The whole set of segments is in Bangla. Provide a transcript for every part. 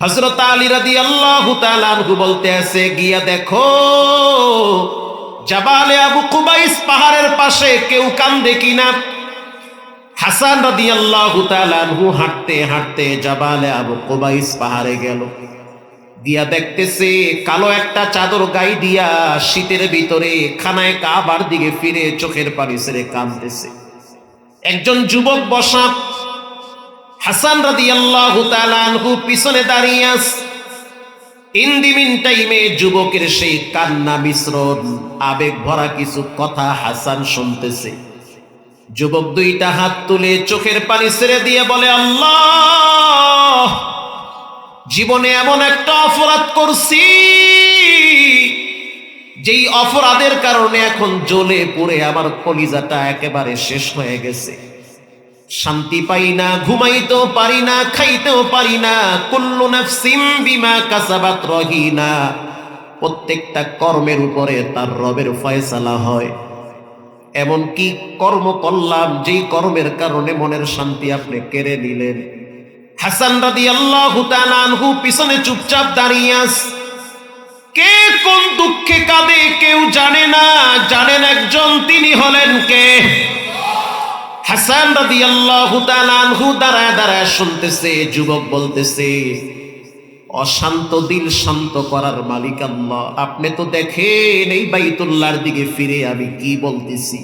হজরত আলী রাদি আল্লাহ তালু বলতে আছে, গিয়া দেখো, জাবালে আবু কুবাইস পাহাড়ের পাশে কেউ কান্দে কিনা? হাসান রাদি আল্লাহ তালু হাঁটতে হাঁটতে জাবালে আবু কুবাইস পাহাড়ে গেল। দিয়া দেখতেছে, কালো একটা চাদর গাই দিয়া শীতের ভিতরে খানায় কাবার দিকে ফিরে চোখের পানি সেরে কাঁদতেছে। একজন যুবক বসা হাসান রাদি আল্লাহ তালু পিছনে দাঁড়িয়ে আস। ইন্দিমিন টাইমে যুবকের সেই কান্না মিশ্রণ, আবেগ ভরা কিছু কথা হাসান শুনতেছে। যুবক দুইটা হাত তুলে চোখের পানি ছেড়ে দিয়ে বলে, আল্লাহ, জীবনে এমন একটা অপরাধ করছি, যেই অপরাধের কারণে এখন জ্বলে পড়ে আমার কলিজাটা একেবারে শেষ হয়ে গেছে। শান্তি পাই না ঘুমাইতেও পারি না খাইতেও পারি না কুল্লু নাফসিম বিমা কাসাবাত রহিনা। প্রত্যেকটা কর্মের উপরে তার রবের ফয়সালা হয়। এমন কি কর্ম করলাম, যেই কর্মের কারণে মনের শান্তি আপনি কেড়ে নিলেন। হাসান রাদি আল্লাহ আনহু পিছনে চুপচাপ দাঁড়িয়ে আস। কে কোন দুঃখে কাঁদে কেউ জানে না, জানেন একজন, তিনি হলেন কে? হাসান রাদি আল্লাহ আনহু দাঁড়ায় দাঁড়ায় শুনতেছে, যুবক বলতেছে, অশান্ত দিল শান্ত করার মালিক আল্লাহ। আপনি তো দেখেন এই বাইতুল্লাহর দিকে ফিরে আমি কি বলতেছি?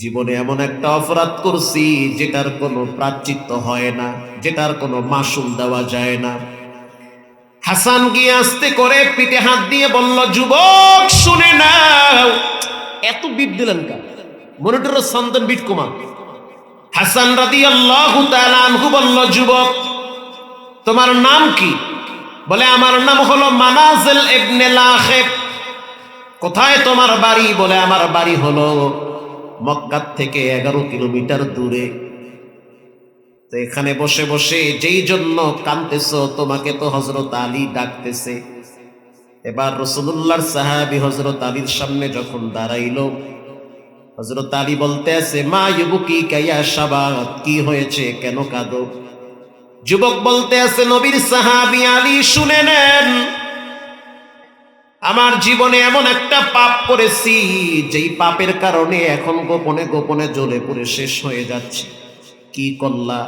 জীবনে এমন একটা অপরাধ করছি, যেটার কোনো প্রাচিত্য হয় না, যেটার কোনো মাসুল দেওয়া যায় না। হাসান গিয়ে আসতে করে পিঠে হাত দিয়ে বলল, যুবক, শুনে নাও, এত বিট দিলেন কা মনিটর সন্তান বিট কুমার। হাসান রাদি আল্লাহ আনহু বলল, যুবক, তোমার নাম কি? বলে, আমার নাম হলো মানাজেল ইবনে লাখেব। কোথায় তোমার বাড়ি? বলে, আমার বাড়ি হলো মক্কার থেকে এগারো কিলোমিটার দূরে। তো এখানে বসে বসে যেই জন্য কানতেছ তোমাকে তো হজরত আলী ডাকতেছে। এবার রসুল্লাহর সাহাবি হজরত আলীর সামনে যখন দাঁড়াইল হজরত আলী বলতে আছে, মা ইবুকি কাইয়া সাবাত কি হয়েছে? কেন কাঁদো? যুবক বলতে আছে, নবীর সাহাবি আলী, শুনে নেন। আমার জীবনে এমন একটা পাপ করেছি, যেই পাপের কারণে এখন গোপনে গোপনে জ্বলে পড়ে শেষ হয়ে যাচ্ছে। কি করলা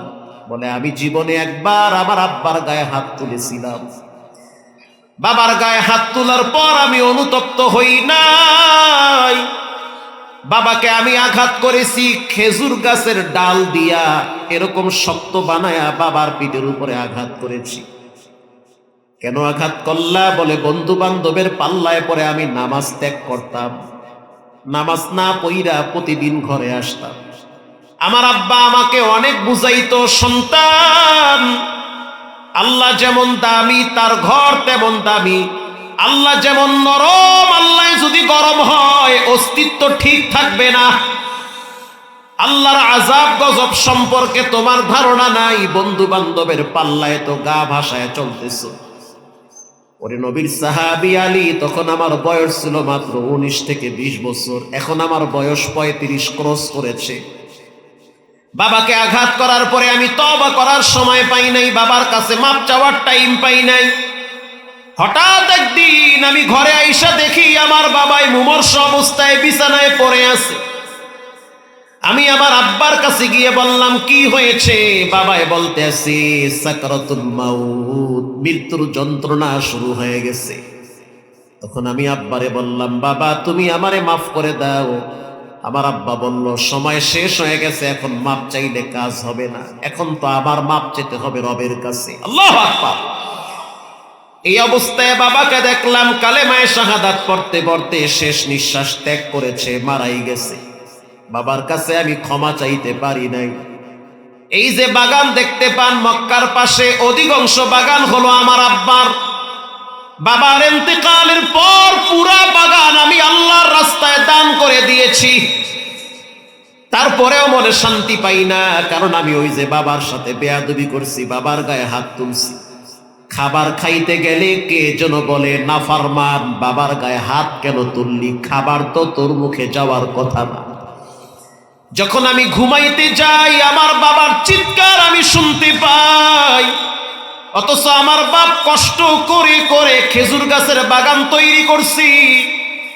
বলে, আমি জীবনে একবার আমার আব্বার গায়ে হাত তুলেছিলাম। বাবার গায়ে হাত তোলার পর আমি অনুতপ্ত হই নাই। বাবাকে আমি আঘাত করেছি, খেজুর গাছের ডাল দিয়া এরকম শক্ত বানায়া বাবার পিঠের উপরে আঘাত করেছি। কেন আঘাত করলা বলে বন্ধু বান্ধবের পাল্লায় পরে আমি নামাজ ত্যাগ করতাম। নামাজ না পইরা প্রতিদিন ঘরে আসতাম। আমার আব্বা আমাকে অনেক বুঝাইতো, সন্তান, আল্লাহ যেমন দামি, তার ঘর তেমন দামি আল্লাহ যেমন নরম, আল্লাহ যদি গরম হয়, অস্তিত্ব ঠিক থাকবে না। আল্লাহর আজাব গজব সম্পর্কে তোমার ধারণা নাই বন্ধু বান্ধবের পাল্লায় তো গা ভাষায় চলতেছ। ওরে নবীর সাহাবি আলী, তখন আমার বয়স ছিল মাত্র উনিশ থেকে বিশ বছর, এখন আমার বয়স পঁয়ত্রিশ, ক্রস করেছে। বাবাকে আঘাত করার পরে আমি তবা করার সময় পাই নাই, বাবার কাছে মাপ চাওয়ার টাইম পাই নাই। হঠাৎ একদিন আমি ঘরে আইসা দেখি আমার বাবাই মুমর্ষ অবস্থায় বিছানায় পড়ে আছে। আমি আমার আব্বার কাছে গিয়ে বললাম, কি হয়েছে? বাবাই বলতে আছি মাউত, মৃত্যুর যন্ত্রণা শুরু হয়ে গেছে। তখন আমি আব্বারে বললাম, বাবা, তুমি আমারে মাফ করে দাও। আমার আব্বা বলল, সময় শেষ হয়ে গেছে, এখন মাপ চাইলে কাজ হবে না। এখন তো আবার মাপ চেতে হবে রবের কাছে। আল্লাহ আকবার। এই অবস্থায় বাবাকে দেখলাম কালে কালেমায় শাহাদাত পড়তে পড়তে শেষ নিঃশ্বাস ত্যাগ করেছে, মারাই গেছে। বাবার কাছে আমি ক্ষমা চাইতে পারি নাই। এই যে বাগান দেখতে পান, মক্কার পাশে অধিকাংশ বাগান হলো আমার আব্বার। বাবার এতেকালের পর পুরা বাগান আমি আল্লাহর রাস্তায় দান করে দিয়েছি। তারপরেও মনে শান্তি পাই না, কারণ আমি ওই যে বাবার সাথে বেয়াদবি করছি, বাবার গায়ে হাত তুলছি। খাবার খাইতে গেলে কে যেন বলে নাফারমান বাবার গায়ে হাত কেন তুললি? খাবার তো তোর মুখে যাওয়ার কথা না। যখন আমি ঘুমাইতে যাই, আমার বাবার চিৎকার আমি শুনতে পাই। অথচ আমার বাপ কষ্ট করে করে খেজুর গাছের বাগান তৈরি করছি,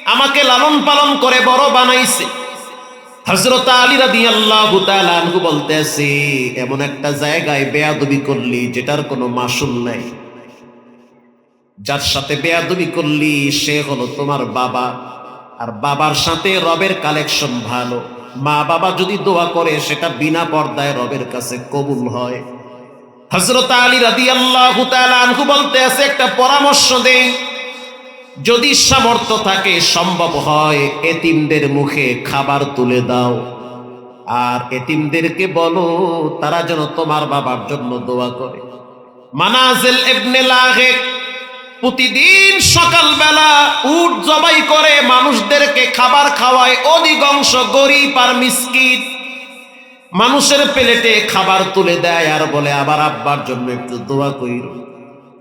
আমাকে লালন পালন করে বড় বানাইছে। হজরত আলী রাদি আল্লাহ আনহু বলতেছে, এমন একটা জায়গায় বেয়াদবি করলি যেটার কোনো মাসুল নাই। যার সাথে বেয়াদবি করলি, সে হলো তোমার বাবা। আর বাবার সাথে রবের কালেকশন ভালো। মা বাবা যদি দোয়া করে, সেটা বিনা পর্দায় রবের কাছে কবুল হয়। হজরত আলী রাদি আল্লাহ আনহু বলতে আছে, একটা পরামর্শ দেই। যদি সামর্থ্য থাকে, সম্ভব হয়, এতিমদের মুখে খাবার তুলে দাও। আর এতিমদেরকে বলো, তারা যেন তোমার বাবার জন্য দোয়া করে। মানাজেল এবনে লাগে প্রতিদিন সকালবেলা উট জবাই করে মানুষদেরকে খাবার খাওয়ায়। অধিকাংশ গরিব আর মিসকিন। মানুষের প্লেটে খাবার তুলে দেয় আর বলে আবার আব্বার জন্য একটু দোয়া কইর।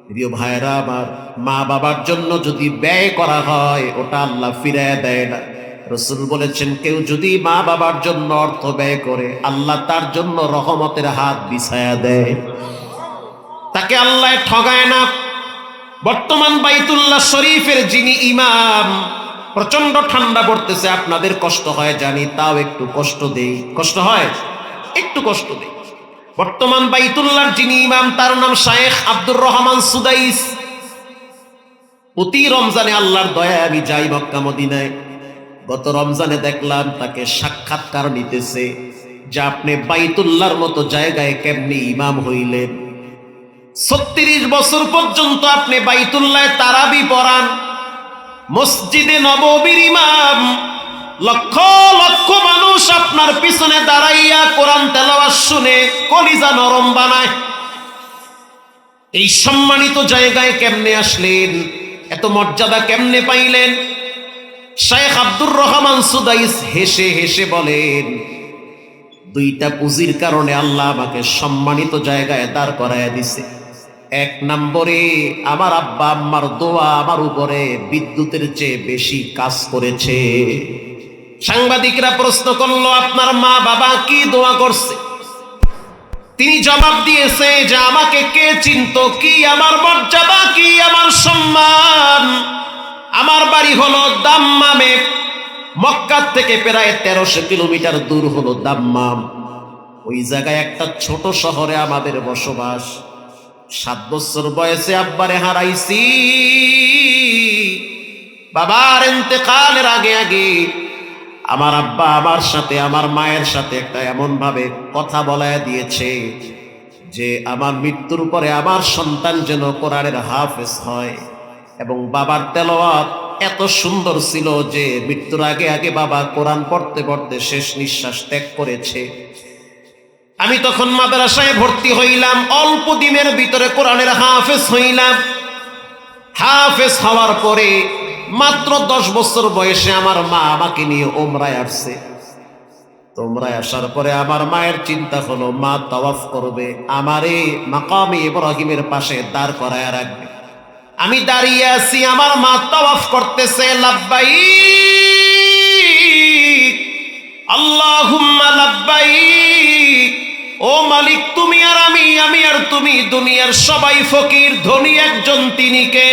প্রিয় ভাইরা আমার মা বাবার জন্য যদি ব্যয় করা হয়, ওটা আল্লাহ ফিরায় দেয় না। রসুল বলেছেন, কেউ যদি মা বাবার জন্য অর্থ ব্যয় করে, আল্লাহ তার জন্য রহমতের হাত বিছায়া দেয়। তাকে আল্লাহ ঠগায় না। বর্তমান বাইতুল্লাহ শরীফের যিনি ইমাম প্রচণ্ড ঠান্ডা পড়তেছে, আপনাদের কষ্ট হয় জানি, তাও একটু কষ্ট দেই। কষ্ট হয়? একটু কষ্ট দেই। বর্তমান বাইতুল্লাহর যিনি ইমাম, তার নাম শায়েখ আব্দুর রহমান সুদাইস। প্রতি রমজানে আল্লাহর দয়া আমি যাই মক্কা, মদিনায়। গত রমজানে দেখলাম তাকে সাক্ষাৎকার নিতেছে যে আপনি বাইতুল্লাহর মতো জায়গায় কেমনি ইমাম হইলেন। ছত্রিশ বছর পর্যন্ত আপনি বাইতুল্লায় তারাবি পড়ান। মসজিদে নববীর ইমাম, লক্ষ লক্ষ মানুষ আপনার পিছনে দাঁড়াইয়া কোরআন তেলাওয়াত শুনে কলিজা নরম বানায়। এই সম্মানিত জায়গায় কেমনে আসলেন? এত মর্যাদা কেমনে পাইলেন? শেখ আব্দুর রহমান সুদাইস হেসে হেসে বলেন, দুইটা পুঁজির কারণে আল্লাহ আমাকে সম্মানিত জায়গায় দাঁড় করায় দিছে। এক নম্বরে আমার আব্বা, আম্মার দোয়া আমার উপরে বিদ্যুতের চেয়ে বেশি কাজ করেছে। সাংবাদিকরা প্রশ্ন করল, আপনার মা বাবা কি দোয়া করছে? তিনি জবাব দিয়েছে যে, আমাকে কে চিনত? কি আমার মর্যাদা? কি আমার সম্মান? আমার বাড়ি হলো দাম্মামে। মক্কার থেকে প্রায় তেরোশো কিলোমিটার দূর হলো দাম্মাম। ওই জায়গায় একটা ছোট শহরে আমাদের বসবাস। সাত বছর বয়সে আব্বারে হারাইছি। বাবার এতেকালের আগে আগে আমার আব্বা আমার সাথে, আমার মায়ের সাথে একটা এমন ভাবে কথা বলায় দিয়েছে যে আমার মৃত্যুর পরে আমার সন্তান যেন কোরআনের হাফেজ হয়। এবং বাবার তেলাওয়াত এত সুন্দর ছিল যে মৃত্যুর আগে আগে বাবা কোরআন পড়তে পড়তে শেষ নিঃশ্বাস ত্যাগ করেছে। আমি তখন মাদ্রাসায় ভর্তি হইলাম, অল্প দিনের ভিতরে কোরআনের হাফেজ হইলাম। হাফেজ হওয়ার পরে মাত্র দশ বছর বয়সে আমার মা আমাকে নিয়ে ওমরায় আসছে। তোমরায় আসার পরে আমার মায়ের চিন্তা হলো, মা তওয়াফ করবে, আমারে মাকামে ইব্রাহিমের পাশে দাঁড় করায় রাখবে। আমি দাঁড়িয়ে আছি, আমার মা তওয়াফ করতেছে লাব্বাই আল্লাহুম্মা আর আমি আর তুমি, দুনিয়ার সবাই ফকির, ধনী একজন তিনি কে?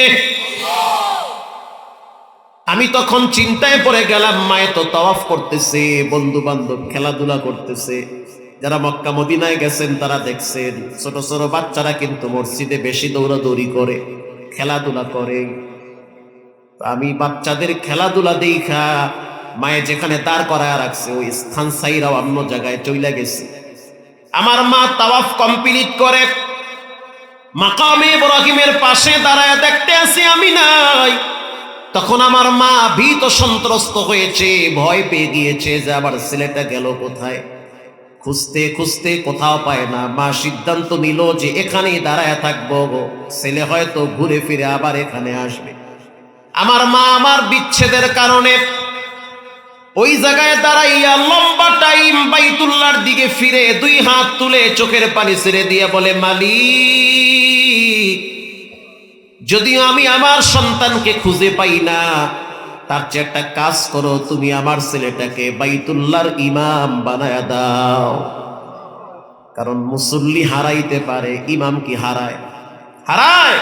আমি তখন চিন্তায় পড়ে গেলাম, মায়ে তো তওয়াফ করতেছে বন্ধু বান্ধব খেলাধুলা করতেছে। যারা মক্কা মদিনায় গেছেন, তারা দেখছেন, ছোট ছোট বাচ্চারা কিন্তু মসজিদে বেশি দৌড়াদৌড়ি করে, খেলাধুলা করে। আমি বাচ্চাদের খেলাধুলা দেখা, মায়ে যেখানে দাঁড় করায় রাখছে, ওই স্থান সাইরাও অন্য জায়গায় চইলা গেছে। আমার মা তাওয়াফ কমপ্লিট করে। মাকামে ইব্রাহিমের পাশে দাঁড়ায় দেখতে আসি আমি নাই। তখন আমার মা ভীত সন্ত্রস্ত হয়েছে, ভয় পেয়ে গিয়েছে যে আমার ছেলেটা গেল কোথায়। খুঁজতে খুঁজতে কোথাও পায় না। মা সিদ্ধান্ত নিল যে এখানেই দাঁড়ায় থাকব গো। ছেলে হয়তো ঘুরে ফিরে আবার এখানে আসবে। আমার মা আমার বিচ্ছেদের কারণে ওই জায়গায় দাঁড়াইয়া লম্বা টাইম বাইতুল্লার দিকে ফিরে দুই হাত তুলে চোখের পানি ছেড়ে দিয়ে বলে, মালিক, যদিও আমি আমার সন্তানকে খুঁজে পাই না, তার চেয়ে একটা কাজ করো, তুমি আমার ছেলেটাকে বাইতুল্লার ইমাম বানায় দাও। কারণ মুসল্লি হারাইতে পারে, ইমাম কি হারায়? হারায়।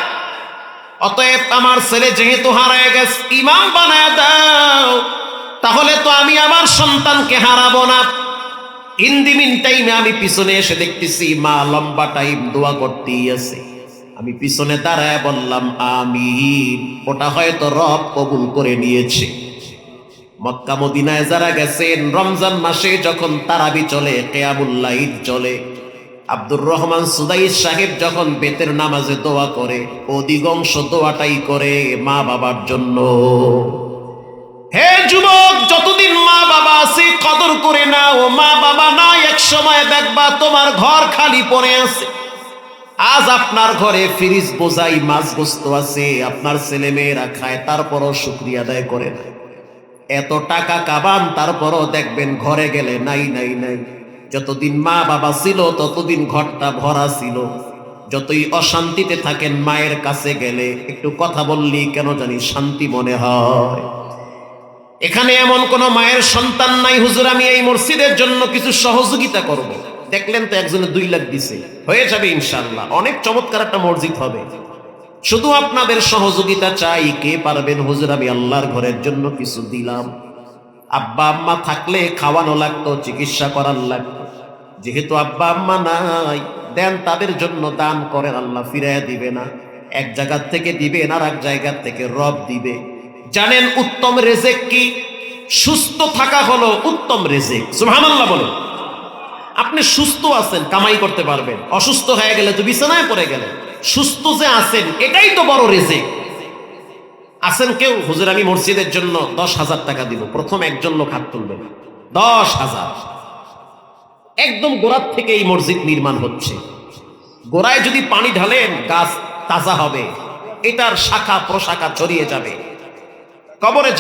অতএব আমার ছেলে যেহেতু হারায় গেছে, ইমাম বানায় দাও। তাহলে তো আমি আমার সন্তানকে হারাবো না। ইন দি মিন টাইমে আমি পিছনে এসে দেখতেছি, মা লম্বা টাইম দোয়া করতেই আছে। আমি পিছনে দাঁড়ায় বললাম আমি ওটা হয়তো রব কবুল করে নিয়েছে। মক্কা মদিনায় যারা গেছেন, রমজান মাসে যখন তারাবি চলে কেয়ামুল্লাহ ঈদ চলে, আব্দুর রহমান সুদাই সাহেব যখন বেতের নামাজে দোয়া করে, অধিকাংশ দোয়াটাই করে মা বাবার জন্য। হে যুবক, যতদিন মা বাবা আছে, কদর করে না ও মা বাবা নাই, এক সময় দেখবা তোমার ঘর খালি পড়ে আছে। আজ আপনার ঘরে ফ্রিজ বোঝাই মাছ গোস্ত আছে, আপনার ছেলে মেয়েরা খায়, তারপরও শুক্রিয়া আদায় করে না। এত টাকা কাবান, তারপরও দেখবেন ঘরে গেলে নাই নাই নাই। যতদিন মা বাবা ছিল, ততদিন ঘরটা ভরা ছিল। যতই অশান্তিতে থাকেন মায়ের কাছে গেলে, একটু কথা বললি কেন জানি শান্তি মনে হয়। এখানে এমন কোন মায়ের সন্তান নাই, হুজুর, আমি এই মসজিদের জন্য কিছু সহযোগিতা করব। দেখলেন তো একজনে দুই লাখ দিছে। হয়ে যাবে ইনশাল্লাহ অনেক চমৎকার একটা মসজিদ হবে। শুধু আপনাদের সহযোগিতা চাই। কে পারবেন, হুজুর, আমি আল্লাহর ঘরের জন্য কিছু দিলাম। আব্বা, আম্মা থাকলে খাওয়ানো লাগতো, চিকিৎসা করার লাগতো। যেহেতু আব্বা, আম্মা নাই, দেন তাদের জন্য দান করেন, আল্লাহ ফিরাইয়া দিবে না। এক জায়গার থেকে দিবেন আর এক জায়গার থেকে রব দিবে। জানেন উত্তম রেজেক কি? সুস্থ থাকা হলো উত্তম রেজেক। সুবহানাল্লাহ বলো আপনি সুস্থ আছেন, কামাই করতে পারবেন। অসুস্থ হয়ে গেলে তো বিছানায় পড়ে গেলেন। সুস্থ যে আছেন, এটাই তো বড় রেজেক। আছেন কেউ? হুজুর, আমি মসজিদের জন্য দশ হাজার টাকা দিব। প্রথম একজন লোক হাত তুলবেন। দশ হাজার। একদম গোড়ার থেকে এই মসজিদ নির্মাণ হচ্ছে। গোড়ায় যদি পানি ঢালেন, গাছ তাজা হবে। এটার শাখা প্রশাখা ছড়িয়ে যাবে। কবরে